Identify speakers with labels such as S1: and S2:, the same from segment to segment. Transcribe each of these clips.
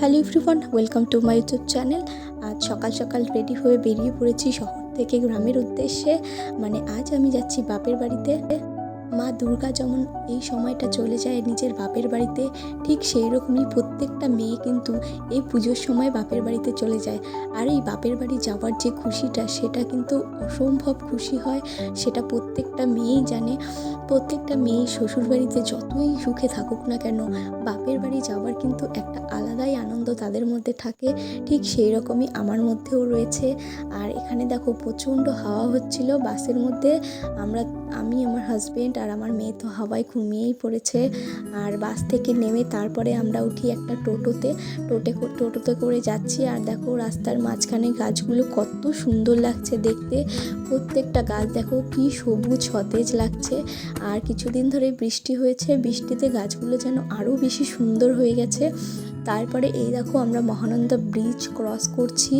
S1: Hello everyone welcome to my YouTube channel আজ সকাল সকাল রেডি হয়ে বেরিয়ে পড়েছি শহর থেকে গ্রামের উদ্দেশ্যে। মানে আজ আমি যাচ্ছি বাপের বাড়িতে। মা দুর্গা যেমন এই সময়টা চলে যায় নিজের বাপের বাড়িতে, ঠিক সেই রকমই প্রত্যেকটা মেয়ে কিন্তু এই পুজোর সময় বাপের বাড়িতে চলে যায়। আর এই বাপের বাড়ি যাওয়ার যে খুশিটা, সেটা কিন্তু অসম্ভব খুশি হয়। সেটা প্রত্যেকটা মেয়েই জানে। প্রত্যেকটা মেয়ে শ্বশুরবাড়িতে যতই সুখে থাকুক না কেন, বাপের বাড়ি যাওয়ার কিন্তু একটা আলাদাই আনন্দ তাদের মধ্যে থাকে। ঠিক সেই রকমই আমার মধ্যেও রয়েছে। আর এখানে দেখো প্রচণ্ড হাওয়া হচ্ছিল বাসের মধ্যে। আমরা, আমি, আমার হাজব্যান্ড আর আমার মেয়ে তো হাওয়ায় ঘুমিয়েই পড়েছে। আর বাস থেকে নেমে তারপরে আমরা উঠি একটা টোটোতে। টোটে, টোটোতে করে যাচ্ছি আর দেখো রাস্তার মাঝখানে গাছগুলো কত সুন্দর লাগছে দেখতে। প্রত্যেকটা গাছ দেখো কি সবুজ, সতেজ লাগছে। আর কিছুদিন ধরে বৃষ্টি হয়েছে, বৃষ্টিতে গাছগুলো যেন আরও বেশি সুন্দর হয়ে গেছে। তারপরে এই দেখো আমরা মহানন্দা ব্রিজ ক্রস করছি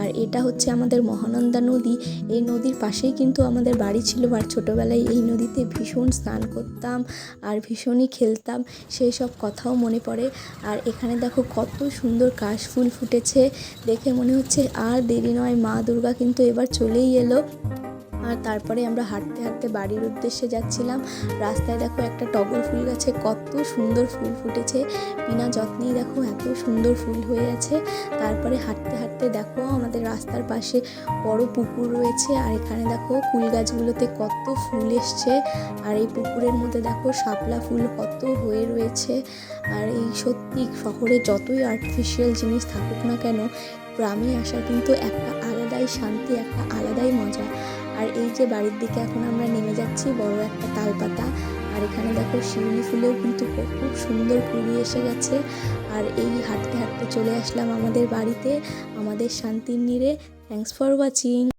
S1: আর এটা হচ্ছে আমাদের মহানন্দা নদী। এই নদীর পাশেই কিন্তু আমাদের বাড়ি ছিল আর ছোটোবেলায় এই নদীতে ভীষণ স্নান করতাম আর ভীষণই খেলতাম, সেই সব কথাও মনে পড়ে। আর এখানে দেখো কত সুন্দর কাশফুল ফুটেছে, দেখে মনে হচ্ছে আর দেরি নয়, মা দুর্গা কিন্তু এবার চলেই এলো। আর তারপরে আমরা হাঁটতে হাঁটতে বাড়ির উদ্দেশ্যে যাচ্ছিলাম। রাস্তায় দেখো একটা টগর ফুল গাছে কত সুন্দর ফুল ফুটেছে। বিনা যত্নেই দেখো এত সুন্দর ফুল হয়ে আছে। তারপরে হাঁটতে হাঁটতে দেখো আমাদের রাস্তার পাশে বড় পুকুর রয়েছে আর এখানে দেখো ফুল গাছগুলোতে কত ফুল এসছে। আর এই পুকুরের মধ্যে দেখো শাপলা ফুল কত হয়ে রয়েছে। আর এই সত্যি শহরে যতই আর্টিফিশিয়াল জিনিস থাকুক না কেন, গ্রামে আসা কিন্তু একটা আলাদাই শান্তি, একটা আলাদাই মজা। আর এই যে বাড়ির দিকে এখন আমরা নেমে যাচ্ছি, বড় একটা তালপাতা। আর এখানে দেখো শিউলি ফুলেও কিন্তু খুব খুব সুন্দর কুড়ি এসে গেছে। আর এই হাঁটতে হাঁটতে চলে আসলাম আমাদের বাড়িতে, আমাদের শান্তির নিরে থ্যাংকস ফর ওয়াচিং